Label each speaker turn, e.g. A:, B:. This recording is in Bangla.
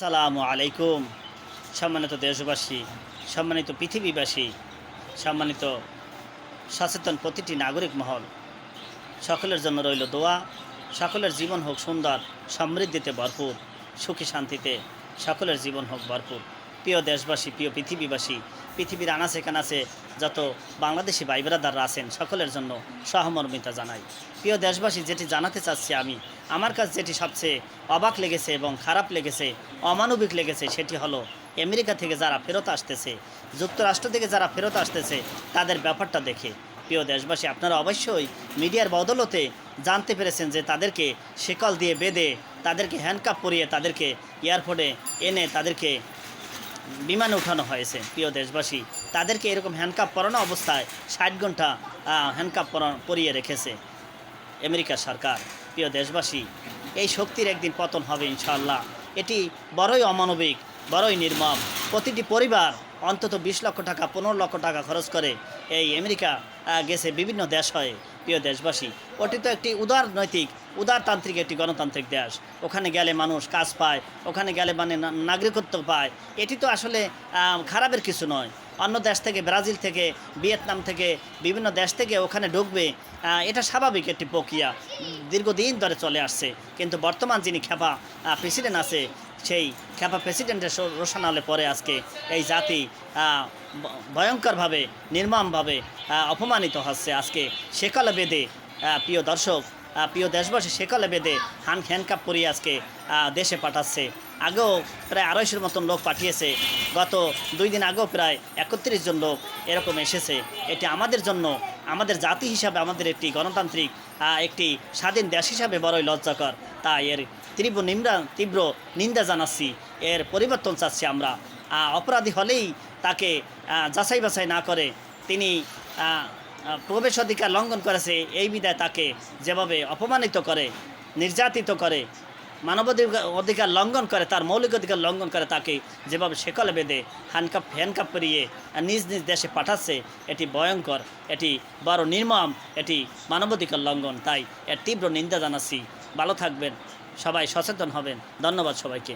A: সালামু আলাইকুম। সম্মানিত দেশবাসী, সম্মানিত পৃথিবীবাসী, সম্মানিত সচেতন প্রতিটি নাগরিক মহল, সকলের জন্য রইল দোয়া, সকলের জীবন হোক সুন্দর, সমৃদ্ধিতে ভরপুর, সুখী শান্তিতে সকলের জীবন হোক ভরপুর। প্রিয় দেশবাসী, প্রিয় পৃথিবীবাসী, পৃথিবীর আনাচে কানাচে যত বাংলাদেশি ভাই ব্রাদাররা আছেন, সকলের জন্য সহমর্মিতা জানাই। প্রিয় দেশবাসী, যেটি জানাতে চাচ্ছি আমি, আমার কাছে যেটি সবচেয়ে অবাক লেগেছে এবং খারাপ লেগেছে, অমানবিক লেগেছে, সেটি হলো আমেরিকা থেকে যারা ফেরত আসতেছে, যুক্তরাষ্ট্র থেকে যারা ফেরত আসতেছে, তাদের ব্যাপারটা দেখে। প্রিয় দেশবাসী, আপনারা অবশ্যই মিডিয়ার বদলতে জানতে পেরেছেন যে তাদেরকে শিকল দিয়ে বেঁধে, তাদেরকে হ্যান্ডকাপ পরিয়ে, তাদেরকে এয়ারপোর্টে এনে, তাদেরকে বিমানে উঠানো হয়েছে, প্রিয় দেশবাসী। তাদেরকে এরকম হ্যান্ডকাপ পরানো অবস্থায় ষাট ঘণ্টা হ্যান্ডকাপ পরিয়ে রেখেছে আমেরিকা সরকার। প্রিয় দেশবাসী, এই শক্তির একদিন পতন হবে ইনশাল্লাহ এটি বড়ই অমানবিক, বড়ই নির্মম। প্রতিটি পরিবার অন্তত বিশ লক্ষ টাকা, পনেরো লক্ষ টাকা খরচ করে এই আমেরিকা গেছে বিভিন্ন দেশ হয়। প্রিয় দেশবাসী, ওটি তো একটি উদারনৈতিক উদারতান্ত্রিক একটি গণতান্ত্রিক দেশ। ওখানে গেলে মানুষ কাজ পায়, ওখানে গেলে মানে নাগরিকত্ব পায়। এটি তো আসলে খারাপের কিছু নয়। অন্য দেশ থেকে, ব্রাজিল থেকে, ভিয়েতনাম থেকে, বিভিন্ন দেশ থেকে ওখানে ঢুকবে এটা স্বাভাবিক একটি প্রক্রিয়া। দীর্ঘদিন ধরে চলে আসছে। কিন্তু বর্তমান যিনি খেপা প্রেসিডেন্ট আছে সেই খেপা প্রেসিডেন্টের রোশানালে পরে আজকে এই জাতি ভয়ঙ্করভাবে, নির্মমভাবে অপমানিত হচ্ছে আজকে সেকালে বেঁধে প্রিয় দর্শক প্রিয় দেশবাসী, সেকালে বেঁধে হান হ্যান্ডকাপ পরিয়ে আজকে দেশে পাঠাচ্ছে। আগেও প্রায় আড়াইশোর মতন লোক পাঠিয়েছে। গত দুই দিন আগেও প্রায় একত্রিশ জন লোক এরকম এসেছে। এটি আমাদের জন্য আমাদের জাতি হিসাবে আমাদের একটি গণতান্ত্রিক একটি স্বাধীন দেশ হিসাবে বড়ই লজ্জাকর। তাই এর তীব্র নিন্দা তীব্র নিন্দা জানাচ্ছি। এর পরিবর্তন চাচ্ছি আমরা। অপরাধী হলেই তাকে যাচাই বাছাই না করে তিনি প্রবেশ অধিকার লঙ্ঘন করেছে, এই বিদায় তাকে যেভাবে অপমানিত করে, নির্যাতিত করে মানবাধিকার অধিকার লঙ্ঘন করে, তার মৌলিক অধিকার লঙ্ঘন করে তাকে যেভাবে সেকলে বেঁধে হ্যান্ডকাপ হ্যান্ডকাপ পরিয়ে নিজ নিজ দেশে পাঠাচ্ছে, এটি ভয়ঙ্কর, এটি বড় নির্মম, এটি মানবাধিকার লঙ্ঘন। তাই এর তীব্র নিন্দা জানাচ্ছি। ভালো থাকবেন, সবাই সচেতন হবেন। ধন্যবাদ সবাইকে।